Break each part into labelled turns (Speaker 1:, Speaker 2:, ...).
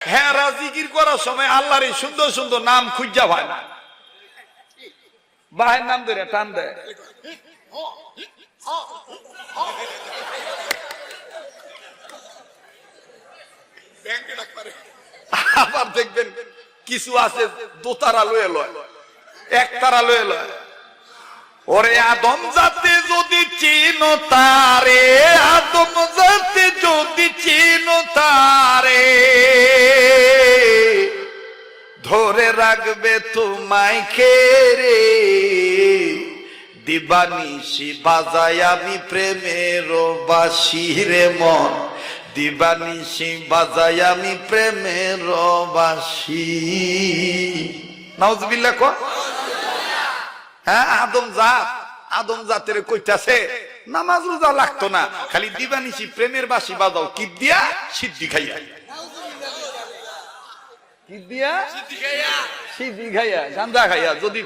Speaker 1: হ্যাঁ জিকির করার সময় আল্লাহর এই সুন্দর সুন্দর নাম খুঁজা হয় না। বাহের নাম ধরে টান আবার দেখবেন কিছু আছে দোতারা লয়ে লয় একতারা লয়ে লয়। ওরে আদম জাতি যদি চিন তারে, আদম জাতি রাখবে তোমায় খেরে। দিবানিশি বাজাই আমি প্রেমের বাসি রে মন। দিবানিশি বাজাই আমি প্রেমের বাসি। নাউজবিল্লা কো। হ্যাঁ আদম জাত। আদম জাতের কইতাছে, নামাজ রোজা লাগতো না। খালি দিবানিসি প্রেমের বাসি বাজাও কি দিয়া সিদ্ধি খাইয়া। কি দিয়া সিদ্ধি খাইয়া গান্দা খাইয়া যদি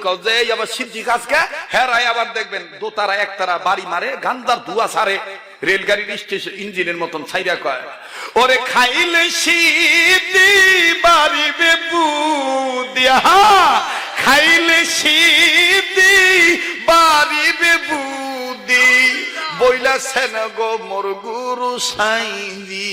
Speaker 1: আবার সিদ্ধি কাজকে হেরাই আবার দেখবেন দোতারা একতারা বাড়ি মারে গান্দার ধুয়া সারে রেলগাড়ির স্টেশন ইঞ্জিনের মতন ছাইরা কয়। ওরে খাইলে সিদ্ধি বাড়িবে বুদিয়া। খাইলে সিদ্ধি বাড়িবে বুদি। বইলা সেন গো মোর গুরু সাইদি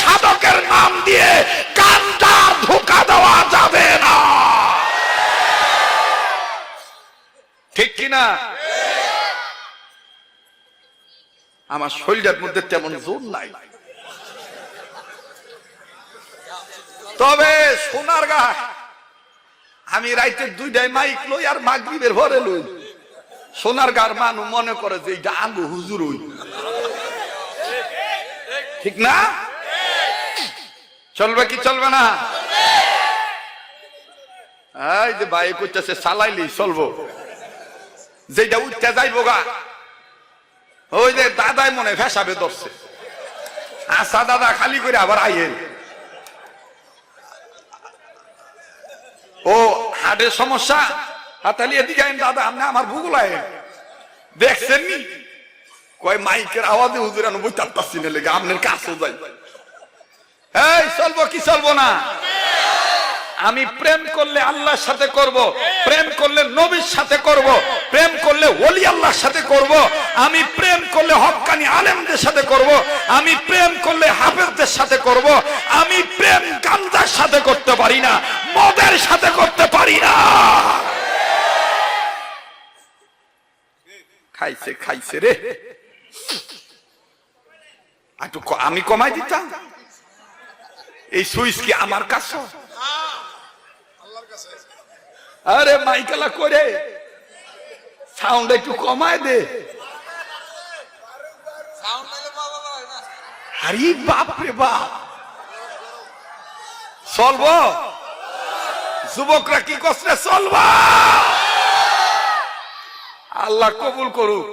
Speaker 1: সাধকের নাম দিয়ে কান্দা ধোকা দেওয়া যাবে না। ঠিক কিনা আমার শরীরের মধ্যে তেমন জোর নাই। তবে সোনার গা আমি রাইতে দুইটাই মাইক লই আর মাগরিবের ভরে লই। সোনার গার মানু মনে করে যে এইটা আলু হুজুর ঠিক না? চলবে কি চলবে না? এই যে ভাই কইতেছে চালাইলি চলবো। যেটা উঠতে যাইবো গা। ওই যে দাদাই মনে ফেসাবে ধরছে। আসা দাদা, খালি করে আবার আইয়েন। ও হার্টের সমস্যা? হাতালি এদিকে আইন, দাদা, আপনি আমার ভূগোল আইন দেখছেন নি কয়, মাইকের আওয়াজে হুজুর আমি বই তারতাছি না লেগে, আপনার কাছেও যাই। এই, চলবো কি চলবো না? আমি প্রেম করলে আল্লাহর সাথে করব, প্রেম করলে নবীর সাথে করব, প্রেম করলে ওলি আল্লাহর সাথে করব, আমি প্রেম করলে হক্কানি আলেমদের সাথে করব, আমি প্রেম করলে হাফেজদের সাথে করব, আমি প্রেম গান্দার সাথে করতে পারি না, মদের সাথে করতে পারি না। খাইছে খাইছে রে। একটু আমি কমাই দিতাম? এই সুইচ কি আমার কাছে? আরে মাইকেলা করে। সাউন্ড একটু কমায় দে। আরে বাপ রে বাপ। চলব? যুবকরা কি করছে? চলব। আল্লাহ কবুল করুক।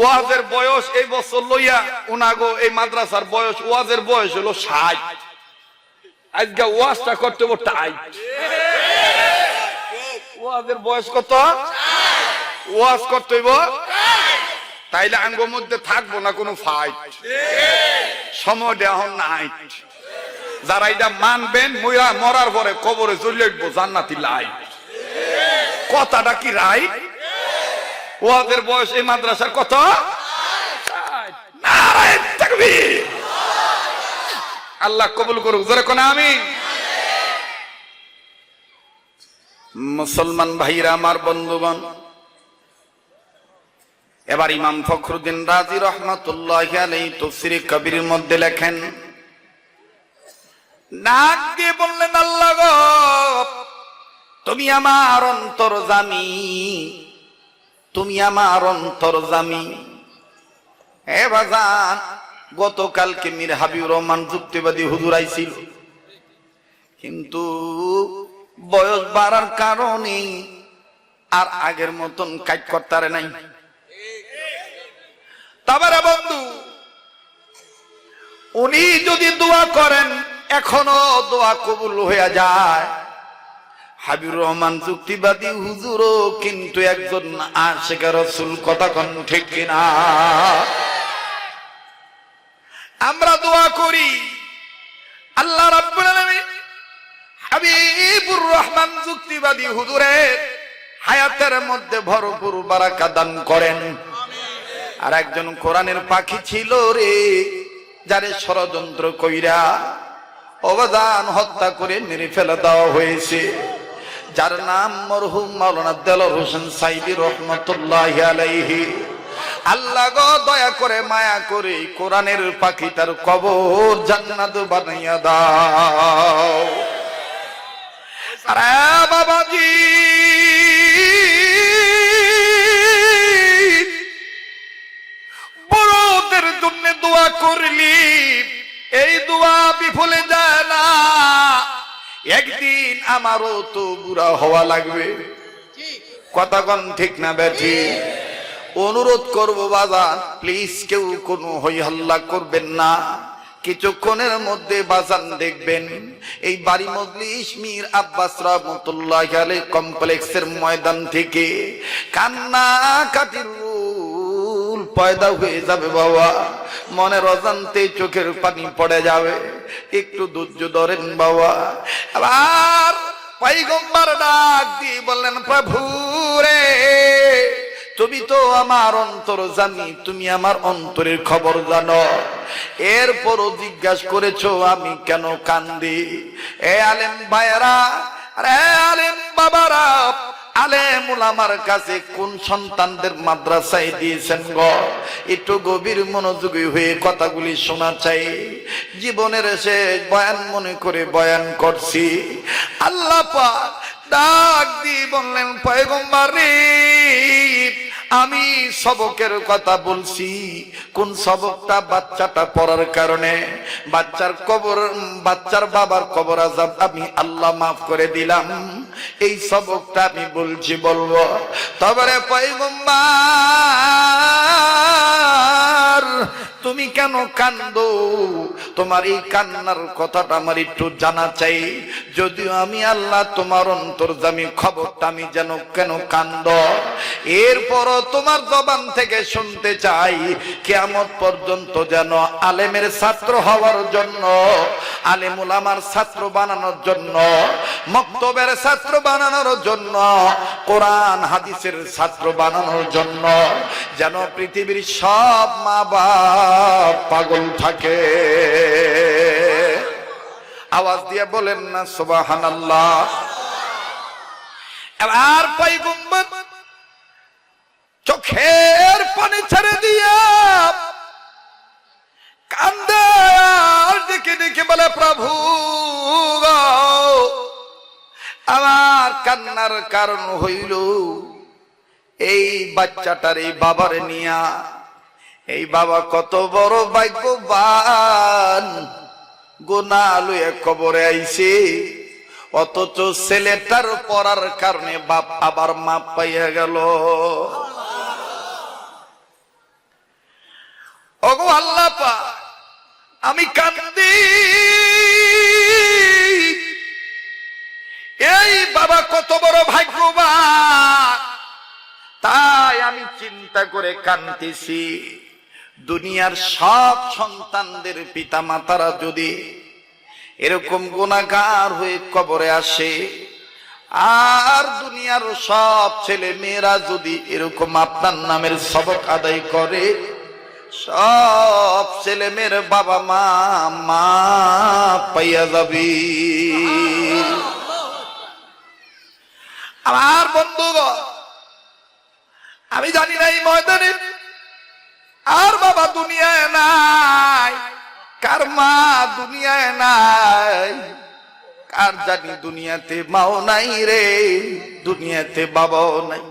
Speaker 1: ওয়াজের বয়স এই বছর লইয়া উনাগো এই মাদ্রাসার বয়স, ওয়াজের বয়স হলো ষাট। আজকে ওয়াজটা করতে বড় টাইট। ওয়াজের বয়স কত? ওয়াজ করতে হইব তাইলে আঙ্গর মধ্যে থাকব না কোনো ফাইট। সময় দেওয়া নাই যারা এটা মানবেন মরা মরার পরে কবরে চলে জান্নাতি লাইট। কথাটা কি রাইট? ওয়াদের বয়স এই মাদ্রাসার কত? আল্লাহ কবুল করুক, জোরে কোন আমি মুসলমান ভাইরা, আমার বন্ধুগণ, এবার ইমাম ফখরুদ্দিন রাজি রহমতুল্লাহ তফসিরে কবির মধ্যে লেখেন, নাক দিয়ে বললেন, আল্লাহ তুমি আমার অন্তর জামি তুমি আমার অন্তর জামি।
Speaker 2: বাজান, গতকালকে মীর হাবিবুর রহমান যুক্তিবাদী হুজুর আইছিল। কিন্তু বয়স বাড়ার কারণে আর আগের মতন কাজ করতারে নাই।
Speaker 1: তারপরে বন্ধু, উনি যদি দোয়া করেন,
Speaker 2: এখনও দোয়া কবুল হয়ে যায়। হাবিবুর রহমান যুক্তিবাদী হুজুরও কিন্তু একজন আশেখ রসুল, কথা কন ঠিক কিনা?
Speaker 1: আমরা দোয়া করি, আল্লাহ রাব্বুল আলামিন হাবিবুর রহমান যুক্তিবাদী
Speaker 2: হুজুরের হায়াতের মধ্যে ভরপুর বারাকা দান করেন। আর একজন কোরআনের পাখি ছিল রে, যারে ষড়যন্ত্র কইরা অবদান হত্যা করে মেরে ফেলে দেওয়া হয়েছে। যার নাম মরহুম মাওলানা দেলর হোসেন সাইদি রহমতুল্লাহ আলাইহি। আল্লাহ গো, দয়া করে মায়া করে কোরআনের পাখি তার কবর জান্নাত বানাইয়া দাও।
Speaker 1: আরে বাবাজি! বড়দের জন্য দোয়া করলি, এই দোয়া বিফলে
Speaker 2: একদিন আমারও তো বুড়া হওয়া লাগবে। কথা কন ঠিক না ব্যাঠি। অনুরোধ করব বাজান প্লিজ কেউ কোনো হই হাল্লা করবেন না। কিছুক্ষণের মধ্যে বাজান দেখবেন, এই বাড়ি মজলিস মীর আব্বাস রহমতুল্লাহ আলী কমপ্লেক্সের ময়দান থেকে। কান্না কাটির পয়দা হয়ে যাবে বাবা। মনের অজান্তে চোখের পানি পড়ে যাবে। একটু ধৈর্য ধরেন বাবা। আবার পৈগম্বর ডাক দিয়ে বললেন, প্রভু রে, তুমি তো আমার অন্তর জানি, তুমি আমার অন্তরের খবর জানো। এরপরও জিজ্ঞাসা করেছ, আমি কেন কান্দি? এ আলেম ভাইয়েরা, আরে আলেম বাবারা আলেমুল আমার কাছে কোন সন্তানদের মাদ্রাসায় দিয়েছেন গ? একটু গভীর মনোযোগী হয়ে কথাগুলি শোনা চাই। জীবনের শেষ বয়ান মনে করে বয়ান করছি। আল্লাহ ডাক দিয়ে বললেন, পয়গম্বর, আমি সবকের কথা বলছি। কোন সবকটা বাচ্চাটা পড়ার কারণে? বাচ্চার কবর, বাচ্চার বাবার কবর আজাব আমি আল্লাহ মাফ করে দিলাম। এই সবকটা আমি বলছি বলব। তবে পয়গম্বার তুমি কেন কান্দো? তোমার এই কান্নার কথাটা আমার একটু জানা চাই। যদিও আমি আল্লাহ তোমার অন্তর্জামী খবরটা আমি যেন কেন কান্দ? এরপরও তোমার জবান থেকে শুনতে চাই কেমন পর্যন্ত যেন আলেমের ছাত্র হওয়ার জন্য, আলেমুল আমার ছাত্র বানানোর জন্য, মক্তবের ছাত্র বানানোর জন্য, কোরআন, হাদিসের ছাত্র বানানোর জন্য, যেন পৃথিবীর সব মা বাপ পাগল থাকে। আওয়াজ দিয়ে বলেন না সুবাহান আল্লাহ
Speaker 1: এবার পৈগম্বর চোখের পানি ছেড়ে দিয়া কান্দে আর ডেকে ডেকে বলে, প্রভু
Speaker 2: আমার কান্নার কারণ হইল, এই বাচ্চাটার এই বাবার নিয়া এই বাবা কত বড় ভাগ্যবান। গোনা লুয়ে কবরে আইছে। অথচ ছেলেটার পড়ার কারণে বাপ আবার মাপ পাইয়া গেল।
Speaker 1: ওগো আল্লাহ পাক, আমি কান্দি। এই বাবা কত বড় ভাগ্যবান।
Speaker 2: তাই আমি চিন্তা করে কান্দিছি। দুনিয়ার সব সন্তানদের পিতা মাতারা যদি এরকম গুণাগার হয়ে কবরে আসে, আর দুনিয়ার সব ছেলে মেয়েরা যদি এরকম আপনার নামের সবক আদায় করে, সব ছেলে মেয়ের বাবা মা মা পাইয়া যাবি।
Speaker 1: আমার বন্ধুগণ, আমি জানি না এই ময়দানে আর বাবা দুনিয়ায় নাই, কার মা দুনিয়ায় নাই।
Speaker 2: কার জানি দুনিয়াতে মাও নাই রে, দুনিয়াতে বাবাও নাই।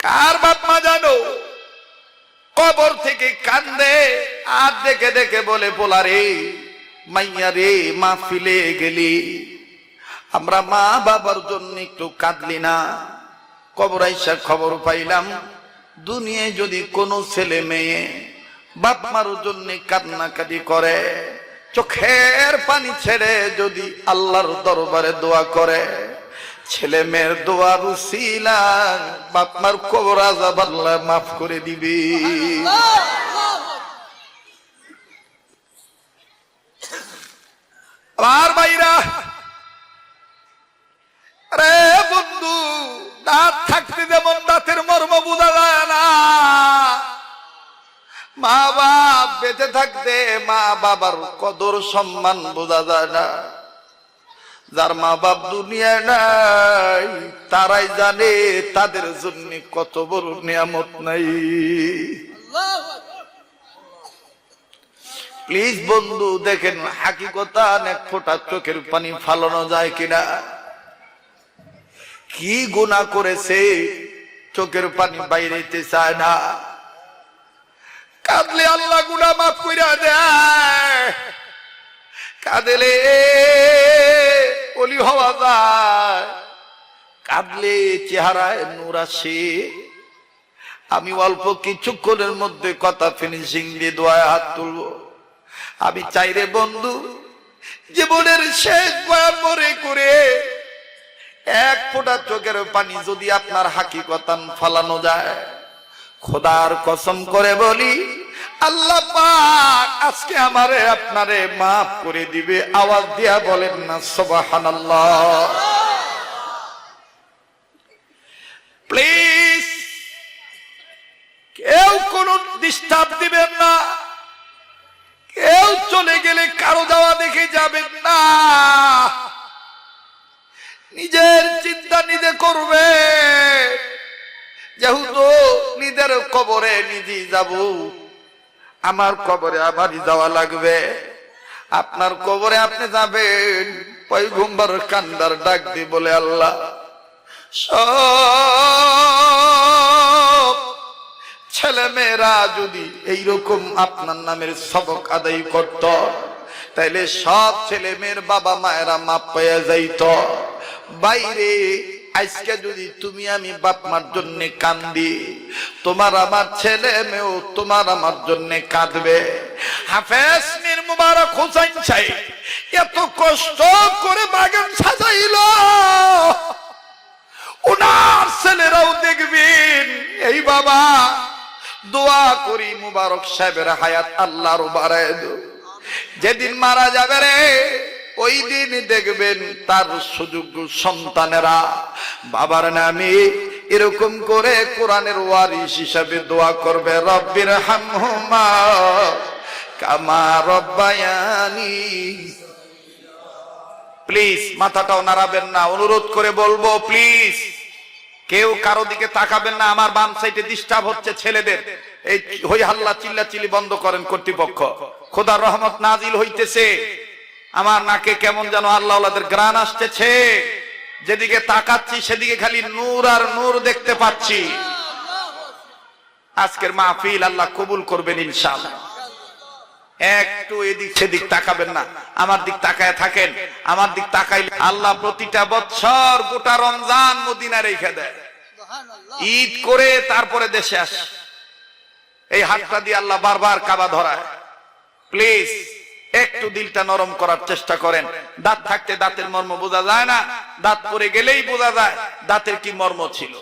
Speaker 1: কার বাপ মা জানো,
Speaker 2: কবর থেকে কান্দে, আর দেখে দেখে বলে, পোলা রে, মাইয়া রে, মা ফিলে গেলি। আমরা মা বাবার জন্য একটু কাঁদলি না। কবর আইসার খবর পাইলাম। দুনিয়ায় যদি কোনো ছেলে মেয়ে বাপ মার জন্য কান্নাকাটি করে, চোখের পানি ছেড়ে যদি আল্লাহর দরবারে দোয়া করে, ছেলে মেয়ের দোয়া রুসিলা বাপ মার কবর আজাব আল্লাহ মাফ করে দিবি।
Speaker 1: আমার ভাইরা
Speaker 2: বেঁচে থাকতে মা বাবার কদর সম্মান বোঝা যায় না। যার মা বাপ দুনিয়ায় নাই, তারাই জানে তাদের জন্য কত বড় নিয়ামত নাই। প্লিজ বন্ধু, দেখেন হাকিকতা এক ফোঁটা চোখের পানি ফালানো যায় কিনা। কি গুণা করেছে, চোখের পানি বাইরেতে চায় না।
Speaker 1: কাঁদলে আল্লাহ গুনা মাফ কইরা দেয়।
Speaker 2: কাঁদলে অলি হওয়া যায়। কাঁদলে চেহারায় নূর আসে। আমি অল্প কিছুক্ষণের মধ্যে কথা ফিনিশিং দিয়ে দোয়ায় হাত তুলব। আমি চাইরে বন্ধু, জীবনের শেষ মরে করে এক ফোঁটা চোখের পানি যদি আপনার হাকিকতান ফালানো যায়। খোদার কসম করে বলি, আল্লাহ পাক আজকে আমারে আপনারে মাফ করে দিবে, আওয়াজ দিয়া বলেন না, সুবহানাল্লাহ।
Speaker 1: প্লিজ, কেউ কোন ডিস্টার্ব দিবেন না। কেউ চলে গেলে কারও যাওয়া দেখে যাবেন না। নিজের চিন্তা নিজে করবে।
Speaker 2: যেহেতু নিজের কবরে নিজে যাব। আমার কবরে আমারই যাওয়া লাগবে। আপনার কবরে আপনি যাবেন, পয়গম্বর কান্দার ডাক দি বলে আল্লাহ। সব ছেলে মেয়েরা যদি এইরকম আপনার নামের সবক আদায় করত, তাইলে সব ছেলে মেয়ের বাবা মায়েরা মাপ পেয়ে যাইত। বাইরে আজকে যদি তুমি আমি বাপ মার জন্য কান্দি, তোমার আমার ছেলে মেয়েও তোমার আমার জন্য কাঁদবে।
Speaker 1: হাফেজ মীর মুবারক হোসেন সাহেব এত কষ্ট করে বাগান সাজাইল। ওনার ছেলেরাও দেখবেন, এই বাবা,
Speaker 2: দোয়া করি মুবারক সাহেবের হায়াত আল্লাহর বাড়ায় যেদিন মারা যাবে রে ওই দিন দেখবেন তার সুযোগ্য সন্তানেরা, বাবার নামে এরকম করে কোরআনের ওয়ারিস হিসাবে দোয়া করবে, রব্বির হামহুমা কামা রব্বায়ানি। প্লিজ, মাথাটাও নাড়াবেন না, অনুরোধ করে বলব, প্লিজ। কেউ কারও দিকে তাকাবেন না, আমার বাম সাইডে ডিস্টার্ব হচ্ছে ছেলেদের। এই হই হাল্লা চিল্লা চিল্লি বন্ধ করেন কর্তৃপক্ষ। খোদার রহমত নাজিল হইতেছে। আমার নাকে কেমন যেন আল্লাহ গ্রান আসতেছে। যেদিকে তাকাচ্ছি, সেদিকে খালি নূর আর নূর দেখতে পাচ্ছি। আজকের মাহফিল আল্লাহ কবুল করবেন ইনশাআল্লাহ। একটু এদিক সেদিক তাকাবেন না। আমার দিক তাকায় থাকেন। আমার দিক তাকাইলে আল্লাহ প্রতিটা বছর গোটা রমজান মদিনা রেখে দেয়। ঈদ করে তারপরে দেশে আসে। এই হাতটা দিয়ে আল্লাহ বারবার কাবা ধরায়। প্লিজ। একটু দিলটা নরম করার চেষ্টা করেন। দাঁত থাকতে দাঁতের মর্ম বোঝা যায় না। দাঁত পরে গেলেই বোঝা যায়, দাঁতের কি মর্ম ছিল।